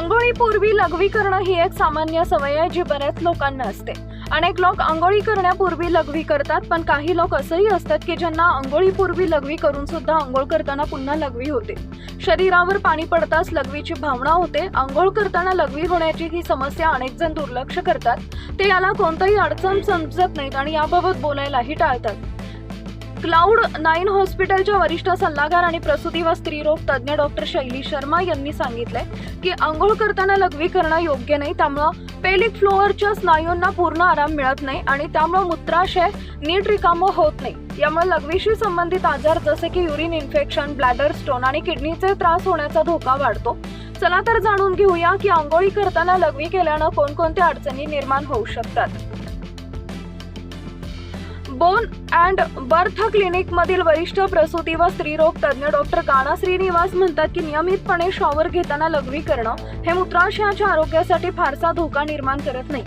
आंघोळीपूर्वी लघवी करणं ही एक सामान्य सवय आहे जी बऱ्याच लोकांना असते. अनेक लोक आंघोळी करण्यापूर्वी लघवी करतात पण काही लोक असंही असतात की ज्यांना आंघोळीपूर्वी लघवी करून सुद्धा आंघोळ करताना पुन्हा लघवी होते. शरीरावर पाणी पडताच लघवीची भावना होते. आंघोळ करताना लघवी होण्याची ही समस्या अनेक जण दुर्लक्ष करतात. ते याला कोणताही अडचण समजत नाहीत आणि याबाबत बोलायलाही टाळतात. क्लाउड नाईन हॉस्पिटलच्या वरिष्ठ सल्लागार आणि प्रसूती व स्त्रीरोग तज्ज्ञ डॉक्टर शैली शर्मा यांनी सांगितलंय की आंघोळ करताना लघवी करणं योग्य नाही त्यामुळं पेलिक फ्लोअरच्या स्नायूंना पूर्ण आराम मिळत नाही आणि त्यामुळं मूत्राशय नीट रिकामं होत नाही. यामुळे लघवीशी संबंधित आजार जसे की युरिन इन्फेक्शन ब्लॅडर स्टोन आणि किडनीचे त्रास होण्याचा धोका वाढतो. चला तर जाणून घेऊया की आंघोळी करताना लघवी केल्यानं कोणकोणत्या अडचणी निर्माण होऊ शकतात. बोन अँड बर्थ क्लिनिक मधील वरिष्ठ प्रसूती व स्त्रीरोग तज्ज्ञ डॉक्टर काना श्रीनिवास म्हणतात की नियमितपणे शॉवर घेताना लघवी करणं हे मूत्राशयाच्या आरोग्यासाठी फारसा धोका निर्माण करत नाही.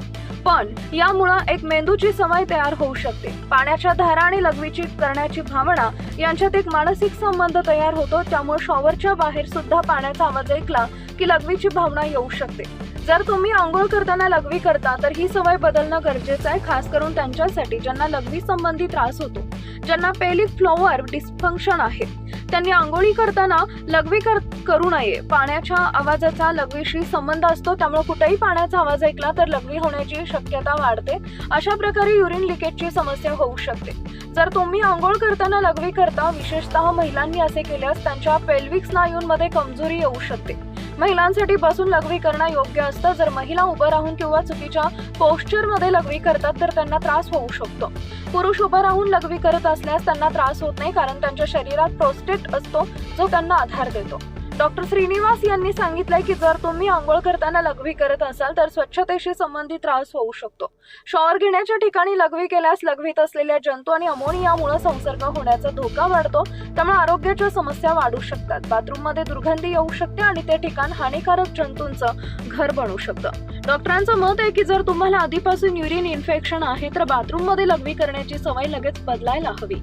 पण यामुळं एक मेंदूची सवय तयार होऊ शकते. पाण्याच्या धारा आणि लघवीची करण्याची भावना यांच्यात एक मानसिक संबंध तयार होतो त्यामुळे शॉवरच्या बाहेर सुद्धा पाण्याचा आवाज ऐकला की लघवीची भावना येऊ शकते. जर तुम्ही आंघोळ करताना लघवी करता तर ही सवय बदलणं गरजेचं आहे खास करून त्यांच्यासाठी ज्यांना लघवी संबंधी त्रास होतो. ज्यांना पेलिक फ्लॉवर डिस्फंक्शन आहे. त्यांनी आंघोळी करताना लघवी कर करू नये. पाण्याच्या आवाजाचा लघवीशी संबंध असतो त्यामुळे कुठेही पाण्याचा आवाज ऐकला तर लघवी होण्याची शक्यता वाढते. अशा प्रकारे युरिन लिकेजची समस्या होऊ शकते. जर तुम्ही आंघोळ करताना लघवी करता विशेषतः महिलांनी असे केल्यास त्यांच्या पेल्विक स्नायूंमध्ये कमजोरी येऊ शकते. महिलांसाठी बसून लघवी करणं योग्य असतं. जर महिला उभं राहून किंवा चुकीच्या पोस्चरमध्ये लघवी करतात तर त्यांना त्रास होऊ शकतो. पुरुष उभं राहून लघवी करत असल्यास त्यांना त्रास होत नाही कारण त्यांच्या शरीरात प्रोस्टेट असतो जो त्यांना आधार देतो. डॉक्टर श्रीनिवास यांनी सांगितलंय की जर तुम्ही आंघोळ करताना लघवी करत असाल तर स्वच्छतेशी संबंधित त्रास होऊ शकतो. शॉवर घेण्याच्या ठिकाणी लघवी केल्यास लघवीत असलेल्या जंतू आणि अमोनियामुळे संसर्ग होण्याचा धोका वाढतो त्यामुळे आरोग्याच्या समस्या वाढू शकतात. बाथरूममध्ये दुर्गंधी येऊ शकते आणि ते ठिकाण हानिकारक जंतूंचं घर बनू शकतं. डॉक्टरांचं मत आहे की जर तुम्हाला आधीपासून युरिन इन्फेक्शन आहे तर बाथरूममध्ये लघवी करण्याची सवय लगेच बदलायला हवी.